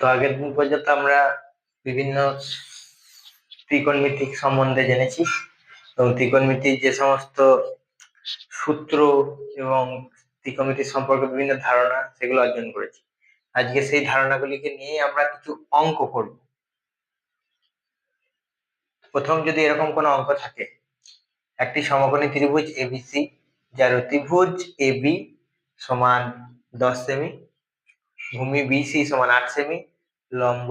তো আগের দিন পর্যন্ত আমরা বিভিন্ন ত্রিকোণমিতিক সম্বন্ধে জেনেছি। এবং ত্রিকোণমিতির যে সমস্ত সূত্র এবং ত্রিকোণমিতির সম্পর্কে বিভিন্ন ধারণা সেগুলো অর্জন করেছি। আজকে সেই ধারণাগুলিকে নিয়ে আমরা কিছু অঙ্ক করব। প্রথম যদি এরকম কোনো অঙ্ক থাকে, একটি সমকোণী ত্রিভুজ এবিসি যার অতিভুজ এবি সমান দশ সেমি ভূমি বিসি সমান আট সেমি, লম্ব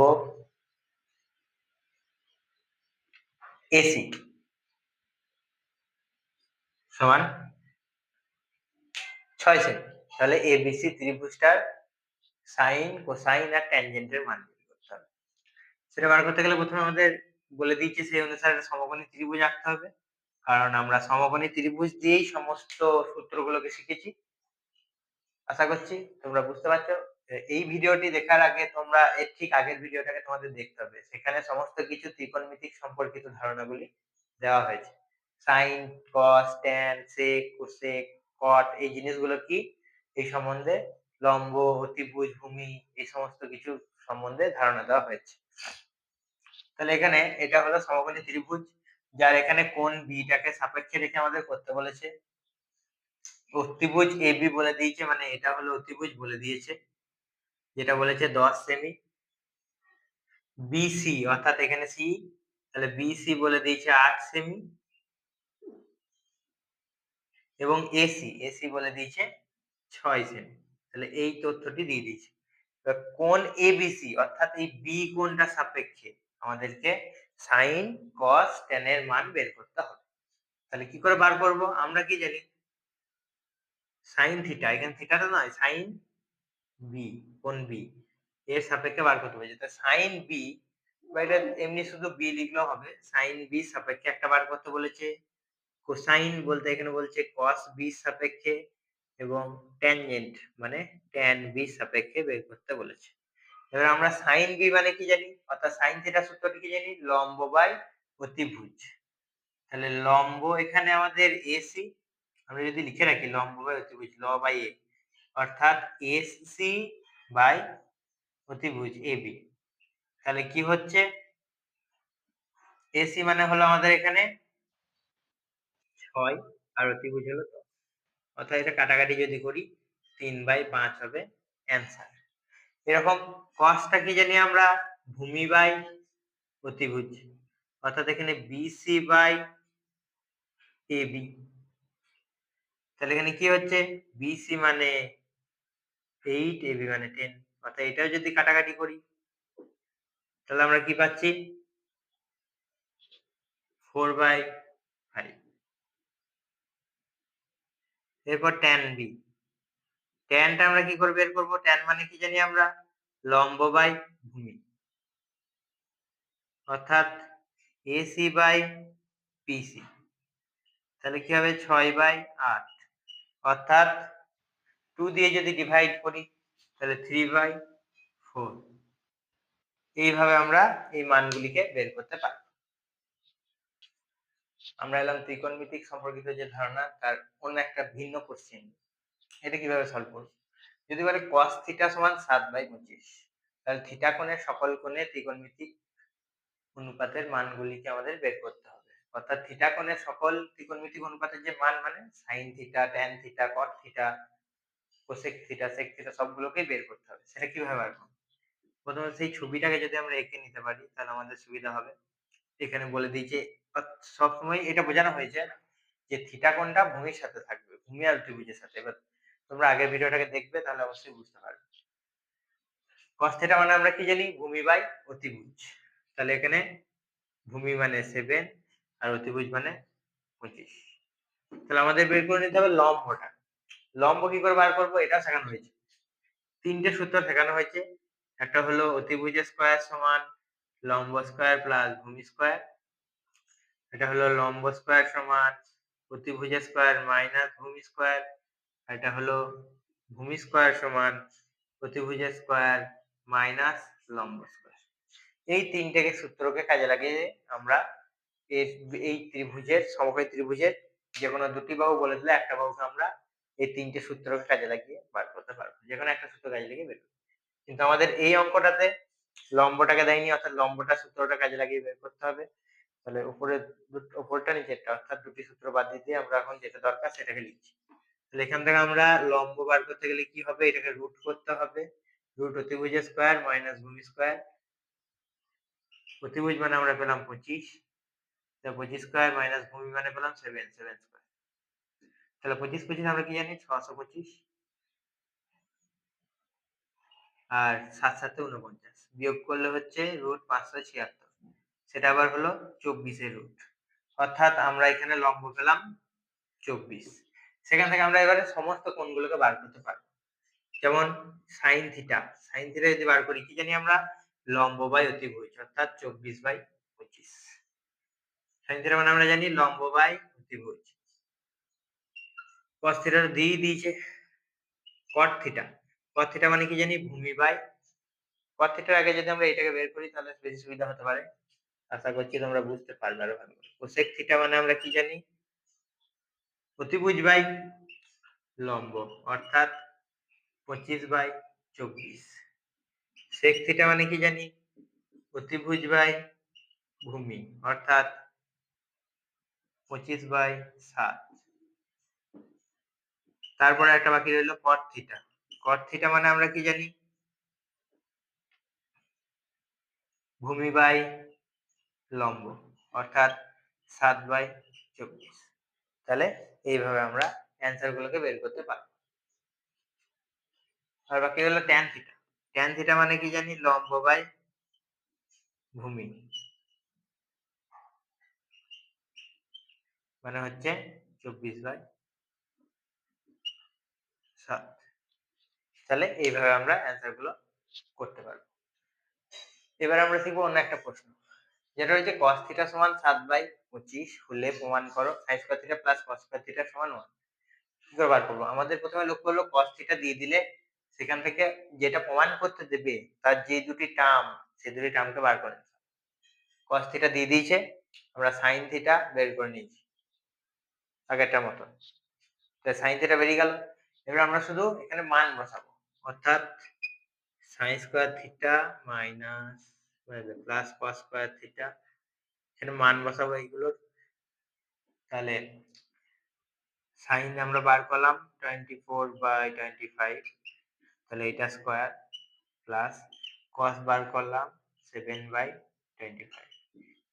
এসি সমান ছয় সেমি। তাহলে এবিসি ত্রিভুজটার সাইন, কোসাইন আর ট্যানজেন্টের মান বের করতে হবে। সেটা বার করতে গেলে প্রথমে আমাদের বলে দিয়েছে সেই অনুসারে সমকোণী ত্রিভুজ আঁকতে হবে। কারণ আমরা সমকোণী ত্রিভুজ দিয়েই সমস্ত সূত্রগুলোকে শিখেছি। আশা করছি তোমরা বুঝতে পারছ। এই ভিডিওটি দেখার আগে তোমরা এর ঠিক আগের ভিডিওটাকে তোমাদের দেখতে হবে। সেখানে সমস্ত কিছু ত্রিকোণমিতিক সম্পর্কিত ধারণাগুলি দেওয়া হয়েছে। Sine, cos, tan, sec, cosec, cot, এই জিনিসগুলো কি? এই সম্বন্ধে লম্ব, অতিভুজ, ভূমি, এই সমস্ত কিছু সম্বন্ধে ধারণা দেওয়া হয়েছে। তাহলে এখানে এটা হলো সমকোণী ত্রিভুজ, যার এখানে কোন বিটাকে সাপেক্ষে রেখে আমাদের করতে বলেছে। অতিভুজ এবি বলে দিয়েছে মানে এটা হলো অতিভুজ বলে দিয়েছে। যেটা বলেছে দশ সেমি বিসি অর্থাৎ এখানে সি তাহলে বিসি বলে দিয়েছে আট সেমি এবং এসি এসি বলে দিয়েছে ছয় সেমি তাহলে এই তথ্যটি দিয়ে দিয়েছে। কোন এবিসি অর্থাৎ এই বি কোনটা সাপেক্ষে? আমাদেরকে সাইন কস টেন এর মান বের করতে হবে। তাহলে কি করে বার করব? আমরা কি জানি? সাইন থিটা এখানে থিটাটা নয় সাইন বি কোন বি এর সাপেক্ষে বার করতে হবে। যেটা সাইন বি বা এটা এমনি শুধু বি লিখলেও হবে। সাইন বি সাপেক্ষে একটা বার করতে বলেছে। কোসাইন বলতে এখানে বলছে কস বি সাপেক্ষে এবং ট্যানজেন্ট মানে ট্যান বি সাপেক্ষে বের করতে বলেছে। এবার আমরা সাইন বি মানে কি জানি? অর্থাৎ সাইন থিটা সূত্রটি কি জানি? লম্ব বাই অতিভুজ। তাহলে লম্ব এখানে আমাদের এসি আমরা যদি লিখে রাখি লম্ব বাই অতিভুজ, ল বাই এ অর্থাৎ এসি বাই অতিভুজ এবি তাহলে কি হচ্ছে? এসি মানে হলো আমাদের এখানে ছয়, আর অতিভুজ হলো অর্থাৎ এটা কাটাকাটি যদি করি, তিন বাই পাঁচ হবে অ্যান্সার এরকম কসটা কি জানি আমরা? ভূমি বাই অতিভুজ। অর্থাৎ এখানে বিসি বাই এবি তাহলে এখানে কি হচ্ছে? বিসি মানে এইট এবি মানে টেন অর্থাৎ এটাও যদি কাটাকাটি করি, তাহলে আমরা কি পাচ্ছি? ফোর বাই ফাইভ এরপর ট্যান বি ট্যানটা আমরা কি করে বের করব? ট্যান মানে কি জানি আমরা? লম্ব বাই ভূমি। অর্থাৎ এসি বাই পিসি তাহলে কি হবে? ছয় বাই আট। অর্থাৎ টু দিয়ে যদি ডিভাইড করি, তাহলে থ্রি বাই ফোর এইভাবে আমরা এই মানগুলিকে বের করতে পারি আমরা এলাম ত্রিকোণমিতিক সম্পর্কিত যে ধারণা, তার অন্য একটা ভিন্ন কোশ্চেন এটা কীভাবে সলভ করব? যদি বলে cos থিটা সমান সাত বাই পঁচিশ, তাহলে থিটা কোণের সকল কোণে ত্রিকোণমিতিক অনুপাতের মানগুলিকে আমাদের বের করতে হবে। অর্থাৎ থিটা কোণের সকল ত্রিকোণমিতিক অনুপাতের যে মান মানে sine theta tan theta cot theta cosec theta sec theta সবগুলোকেই বের করতে হবে। সেটা কীভাবে বার করব প্রথমে সেই ছবিটাকে যদি আমরা এঁকে নিতে পারি, তাহলে আমাদের সুবিধা হবে। এখানে বলে দিই যে সবসময় এটা বোঝানো হয়েছে যে থিটা কোণটা ভূমির সাথে থাকবে, ভূমি আর ত্রিভুজের সাথে। এবার তোমরা আগের ভিডিওটাকে দেখবে, তাহলে অবশ্যই বুঝতে পারবে। cos থিটা মানে আমরা কি জানি? ভূমি বাই অতিভুজ। তাহলে এখানে ভূমি মানে সেভেন আর অতিভুজ মানে পঁচিশ। তাহলে আমাদের বের করে নিতে হবে লম্বটা। লম্ব কি করে বার করব? এটা শেখানো হয়েছে। তিনটে সূত্র শেখানো হয়েছে। একটা হলো অতিভুজ স্কোয়ার সমান লম্ব স্কোয়ার প্লাস ভূমি স্কোয়ার এটা হলো লম্ব স্কোয়ার সমান অতিভুজ স্কোয়ার মাইনাস ভূমি স্কোয়ার এটা হলো ভূমি স্কোয়ার সমান অতিভুজ স্কোয়ার মাইনাস লম্ব স্কোয়ার এই তিনটেকে সূত্রকে কাজে লাগিয়ে আমরা এই ত্রিভুজের, সমকোণী ত্রিভুজের যে কোনো দুটি বাহু বলে দিলে একটা বাহুকে আমরা এই তিনটে সূত্রকে কাজে লাগিয়ে বার করতে পারব। যে কোনো একটা সূত্র কাজে লাগিয়ে বের কিন্তু আমাদের এই অঙ্কটাতে লম্বটাকে দেয়নি, অর্থাৎ লম্বটা সূত্রটা কাজে লাগিয়ে বের করতে হবে। তাহলে উপরে উপরটা নিচেরটা, অর্থাৎ দুটি সূত্র বাদ দিয়ে আমরা এখন যেটা দরকার সেটাকে লিখছি। তাহলে এখান থেকে আমরা লম্ব বার করতে গেলে কি হবে? এটাকে রুট করতে হবে। রুট অতিভুজ স্কোয়ার মাইনাস ভূমি স্কোয়ার অতিভুজ মানে আমরা পেলাম পঁচিশ। পঁচিশ স্কোয়ার মাইনাস ভূমি মানে পেলাম সেভেন সেভেন স্কোয়ার তাহলে পঁচিশ পঁচিশ আমরা কি জানি? ছশো পঁচিশ। আর সাত সাথে উনপঞ্চাশ বিয়োগ করলে হচ্ছে রুট পাঁচশো ছিয়াত্তর। সেটা আবার হলো চব্বিশের রুট অর্থাৎ আমরা এখানে লম্ব পেলাম চব্বিশ। সেখান থেকে আমরা এবারে সমস্ত কোণগুলোকে বার করতে পারব। যেমন সাইন থিটা সাইন থিটা যদি বার করি, কি জানি আমরা? লম্ব বাই অতিভুজ অর্থাৎ চব্বিশ বাই পঁচিশ। সাইন থিটা মানে আমরা জানি লম্ব বাই অতিভুজ কস থিটার দিয়ে দিয়েছে। কট থিটা কট থিটা মানে কি জানি? ভূমি বাই। কট থিটার আগে যদি আমরা এটাকে বের করি, তাহলে বেশি সুবিধা হতে পারে। আশা করছি তোমরা বুঝতে পারবে আরও ভালো কোসেক থিটা মানে আমরা কি জানি? অতিভুজ বাই লম্ব, অর্থাৎ পঁচিশ বাই চব্বিশ। সেক থিটা মানে কি জানি? অতিভুজ বাই ভূমি, অর্থাৎ পঁচিশ বাই সাত। তারপরে একটা বাকি রইল কট থিটা কট থিটা মানে আমরা কি জানি? ভূমি বাই লম্ব, অর্থাৎ সাত বাই চব্বিশ। তাহলে এইভাবে আমরা অ্যান্সার গুলোকে বের করতে পারি আর বাকি হলো ট্যান থিটা ট্যান থিটা মানে কি জানি? লম্ব বাই ভূমি। মানে হচ্ছে চব্বিশ বাই তাহলে এইভাবে আমরা অ্যান্সারগুলো করতে পারব। এবার আমরা শিখব অন্য একটা প্রশ্ন। যেটা হচ্ছে cos থিটা সমান সাত বাই পঁচিশ হলে প্রমাণ করো sin square theta plus cos square সমান ওয়ান কি করে বার করব। আমাদের প্রথমে লক্ষ্য হলো cos থিটা দিয়ে দিলে সেখান থেকে যেটা প্রমাণ করতে দেবে তার যে দুটি টার্ম সেই দুটি টার্মকে বার করে cos থিটা দিয়ে দিয়েছে, আমরা sin থিটা বের করে নিয়েছি। আগেরটার মতো তো sin থিটা বেরিয়ে গেল। এবার আমরা শুধু এখানে মান বসাবো। অর্থাৎ sin square theta minus plus cos square theta এখানে মান বসাবো এইগুলোর তাহলে সাইন আমরা বার করলাম twenty four by twenty five তাহলে এটা স্কোয়ার প্লাস কস বার করলাম সেভেন বাই টোয়েন্টি ফাইভ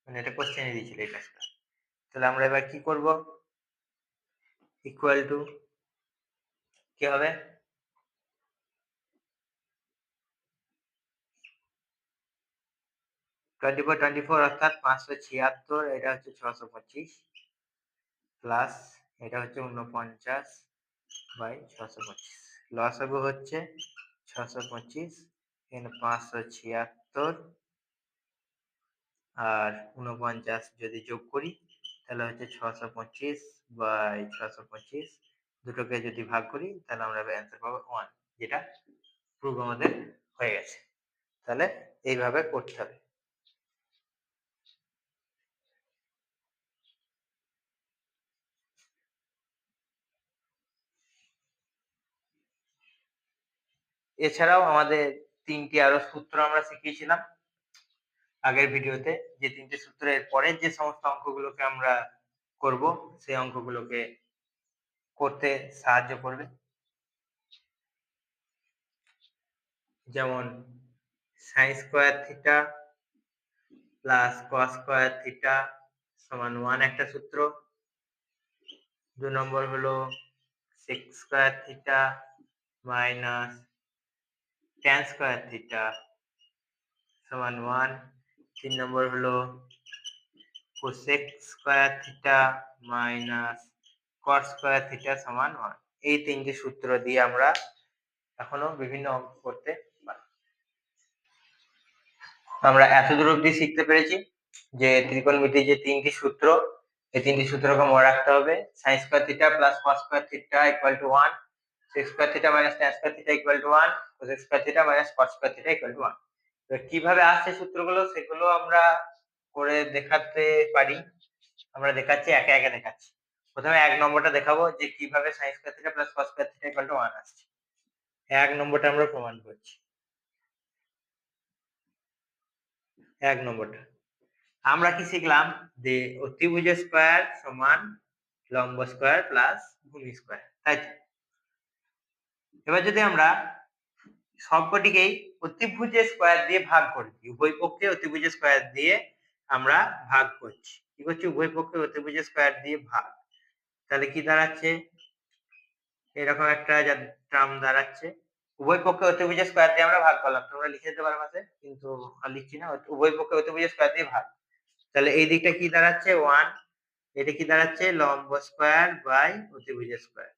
মানে এটা কোশ্চেনে দিয়েছিল এটা স্কোয়ার তাহলে আমরা এবার কি করব? ইকুয়াল টু কি হবে টোয়েন্টি ফোর টোয়েন্টি ফোর অর্থাৎ পাঁচশো ছিয়াত্তর এটা হচ্ছে ছশো পঁচিশ প্লাস এটা হচ্ছে উনপঞ্চাশ বাই ছশো পঁচিশ লসাগু হচ্ছে ছশো পঁচিশ এখানে পাঁচশো ছিয়াত্তর আর উনপঞ্চাশ যদি যোগ করি তাহলে হচ্ছে ছশো পঁচিশ বাই ছশো পঁচিশ দুটোকে যদি ভাগ করি, তাহলে আমরা অ্যান্সার পাবো ওয়ান যেটা প্রুফ আমাদের হয়ে গেছে। তাহলে এইভাবে করতে হবে। এছাড়াও আমাদের তিনটি আরও সূত্র আমরা শিখিয়েছিলাম। আগের ভিডিওতে যে তিনটি সূত্রের পরের যে সমস্ত অঙ্কগুলোকে আমরা করব, সেই অঙ্কগুলোকে করতে সাহায্য করবে? যেমন sine square theta plus cos square theta সমান ওয়ান একটা সূত্র। দু নম্বর হলো sec square theta minus tan square theta সমান ওয়ান তিন নম্বর হলো cosec square theta minus cot square theta সমান ওয়ান এই তিনটি সূত্র দিয়ে আমরা এখনও বিভিন্ন অঙ্ক করতে পারি। আমরা এতদূর অব্দি শিখতে পেরেছি যে ত্রিকোণমিতির যে তিনটি সূত্র, এই তিনটি সূত্রকে মনে রাখতে হবে। Sine square theta plus cos square theta equal to one sec square theta minus tan square theta equal to one cosec square theta minus cot square theta equal to one কীভাবে আসছে সূত্রগুলো, সেগুলো আমরা করে দেখাতে পারি। আমরা দেখাচ্ছি, একে একে দেখাচ্ছি। প্রথমে এক নম্বরটা দেখাবো যে কীভাবে sine square theta plus cos square theta equal to one আসছে। এক নম্বরটা আমরা প্রমাণ করছি। এক নম্বরটা। আমরা কি শিখলাম? যে অতিভুজ স্কোয়ার সমান লম্ব স্কোয়ার প্লাস ভূমি স্কোয়ার তাই তো? এবার যদি আমরা সবকটিকেই অতিভুজ স্কোয়ার দিয়ে ভাগ করি, উভয় পক্ষে স্কোয়ার দিয়ে আমরা ভাগ করছি। কি করছি? উভয় পক্ষে অতিভুজ স্কোয়ার দিয়ে ভাগ। তাহলে কি দাঁড়াচ্ছে? এরকম একটা টার্ম দাঁড়াচ্ছে। উভয় পক্ষে অতিভুজ স্কোয়ার দিয়ে আমরা ভাগ করলাম। তোমরা লিখে দিতে পারো পাশে কিন্তু আর লিখছি না। উভয় পক্ষে অতিভুজ স্কোয়ার দিয়ে ভাগ। তাহলে এই দিকটা কি দাঁড়াচ্ছে? ওয়ান এটা কি দাঁড়াচ্ছে? লম্ব স্কোয়ার বাই অতিভুজ স্কোয়ার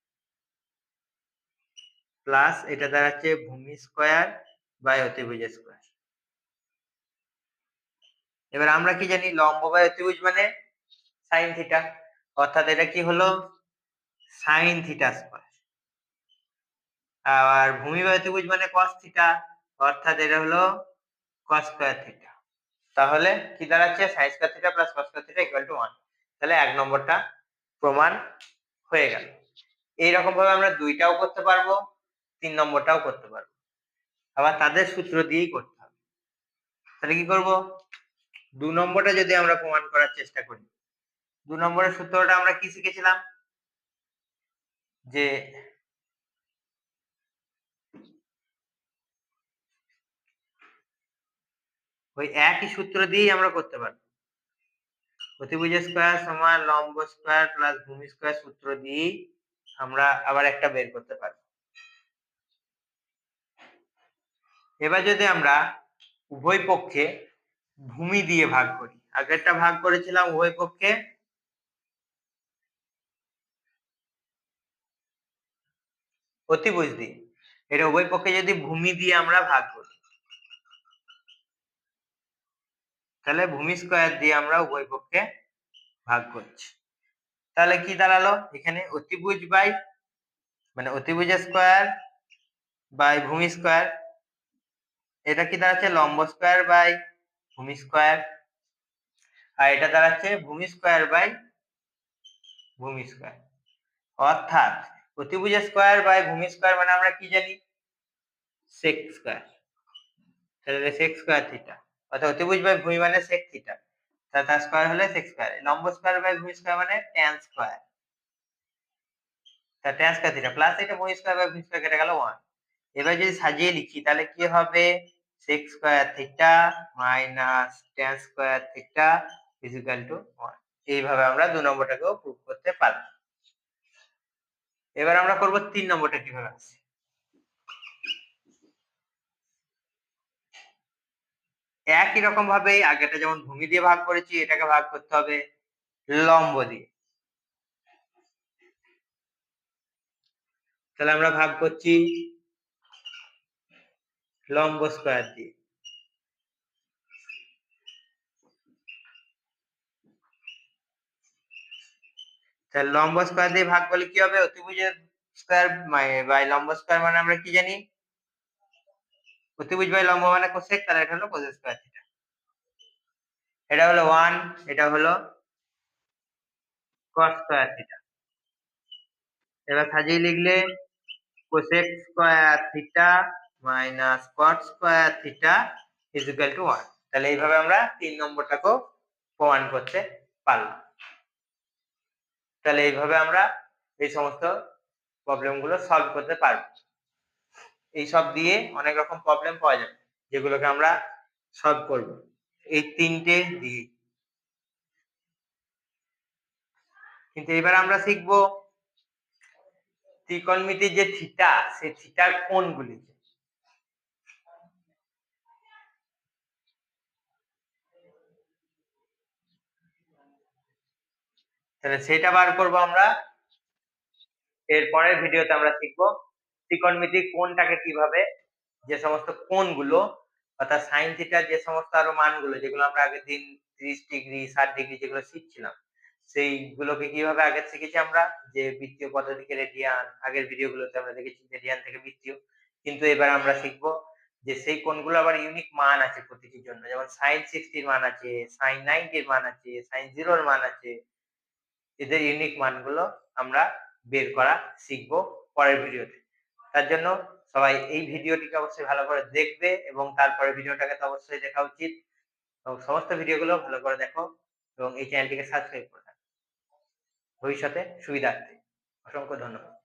প্লাস এটা দাঁড়াচ্ছে ভূমি স্কোয়ার বাই অতিভুজ স্কোয়ার এবার আমরা কি জানি? লম্ব বাই অতিভুজ মানে সাইন থিটা অর্থাৎ এটা কি হলো? সাইন থিটা স্কোয়ার আর ভূমি বাই অতিভুজ মানে কস থিটা অর্থাৎ এটা হলো কস স্কোয়ার থিটা তাহলে কি দাঁড়াচ্ছে? Sine square theta plus cos square theta equal to one তাহলে এক নম্বরটা প্রমাণ হয়ে গেল। এইরকম ভাবে আমরা দুইটাও করতে পারব, তিন নম্বরটাও করতে পারব। আবার তাদের সূত্র দিয়েই করতে হবে। তাহলে কি করব? দু নম্বরটা যদি আমরা প্রমাণ করার চেষ্টা করি। দু নম্বরের সূত্রটা আমরা কি শিখেছিলাম? যে ওই একই সূত্র দিয়েই আমরা করতে পারব। অতিভুজ স্কোয়ার সমান লম্ব স্কোয়ার প্লাস ভূমি স্কোয়ার সূত্র দিয়েই আমরা আবার একটা বের করতে পারব। এবার যদি আমরা উভয় পক্ষে ভূমি দিয়ে ভাগ করি, আগেরটা ভাগ করেছিলাম উভয় পক্ষে অতিভুজ দিয়ে এটা উভয় পক্ষে যদি ভূমি দিয়ে আমরা ভাগ করি, তাহলে ভূমি স্কোয়ার দিয়ে আমরা উভয় পক্ষে ভাগ করছি। তাহলে কি দাঁড়াল? এখানে অতিভুজ বাই মানে অতিভুজ স্কোয়ার বাই ভূমি স্কোয়ার এটা কি দাঁড়াচ্ছে? লম্ব স্কোয়ার বাই ভূমি স্কোয়ার আর এটা দাঁড়াচ্ছে ভূমি স্কোয়ার বাই ভূমি স্কোয়ার অর্থাৎ অতিভুজ স্কোয়ার বাই ভূমি স্কোয়ার মানে আমরা কি জানি? Sec square. তাহলে সেক স্কোয়ার থিটা অর্থাৎ অতিভুজ বাই ভূমি মানে সেক থিটা তাহলে তার স্কোয়ার হলে সেক স্কোয়ার। লম্ব স্কোয়ার বাই ভূমি স্কোয়ার মানে ট্যান স্কোয়ার। তা ট্যান স্কোয়ার থিটা প্লাস এটা ভূমি স্কোয়ার বাই ভূমি স্কোয়ার কেটে গেল ওয়ান এবার যদি সাজিয়ে লিখি, তাহলে কি হবে? Sec square theta minus tan square theta is equal to one এইভাবে আমরা দু নম্বরটাকেও প্রুভ করতে পারব এবার আমরা করব তিন নম্বরটা কীভাবে আছে? একই রকম ভাবে আগেটা যেমন ভূমি দিয়ে ভাগ করেছি, এটাকে ভাগ করতে হবে লম্ব দিয়ে। তাহলে আমরা ভাগ করছি লম্ব স্কোয়ার দিয়ে। তাহলে লম্ব স্কোয়ার দিয়ে ভাগ করলে কি হবে? অতিভুজের স্কোয়ার বাই লম্ব স্কোয়ার মানে আমরা কি জানি? অতিভুজ বাই লম্ব মানে কোসেক, তাহলে এটা হলো কোসেক স্কোয়ার থিটা এটা হলো ওয়ান এটা হলো কস স্কোয়ার থিটা এবার সাজিয়ে লিখলে cosec square theta minus cot square theta is equal to one তাহলে এইভাবে আমরা তিন নম্বরটাকেও প্রমাণ করতে পারলাম। তাহলে এইভাবে আমরা এই সমস্ত প্রবলেমগুলো সলভ করতে পারব। এই সব দিয়ে অনেক রকম প্রবলেম পাওয়া যাবে, যেগুলোকে আমরা সলভ করব। এই তিনটে দিয়ে। কিন্তু এবার আমরা শিখব ত্রিকোণমিতির যে থিটা সেই থিটার কোণগুলি তাহলে সেটা বার করব আমরা। এর পরের ভিডিওতে আমরা শিখব ত্রিকোণমিতিক কোণটাকে কীভাবে, যে সমস্ত কোণগুলো অর্থাৎ সাইন থিটার যে সমস্ত আরও মানগুলো, যেগুলো আমরা আগের দিন ত্রিশ ডিগ্রি, ষাট ডিগ্রি যেগুলো শিখছিলাম, সেইগুলোকে কীভাবে আগে শিখেছি আমরা? যে বৃত্তীয় পদ্ধতিকে রেডিয়ান, আগের ভিডিওগুলোতে আমরা দেখেছি রেডিয়ান থেকে বৃত্তীয়। কিন্তু এবার আমরা শিখব যে সেই কোণগুলো আবার ইউনিক মান আছে প্রতিটির জন্য। যেমন সাইন সিক্সটির মান আছে সাইন নাইনটির মান আছে সাইন জিরোর মান আছে এদের ইউনিক মানগুলো আমরা বের করা শিখব পরের ভিডিওতে। তার জন্য সবাই এই ভিডিওটিকে অবশ্যই ভালো করে দেখবে এবং তারপরে ভিডিওটাকে তো অবশ্যই দেখা উচিত। এবং সমস্ত ভিডিওগুলো ভালো করে দেখো এবং এই চ্যানেলটিকে সাবস্ক্রাইব করে ভবিষ্যতে সুবিধার্থে। অসংখ্য ধন্যবাদ।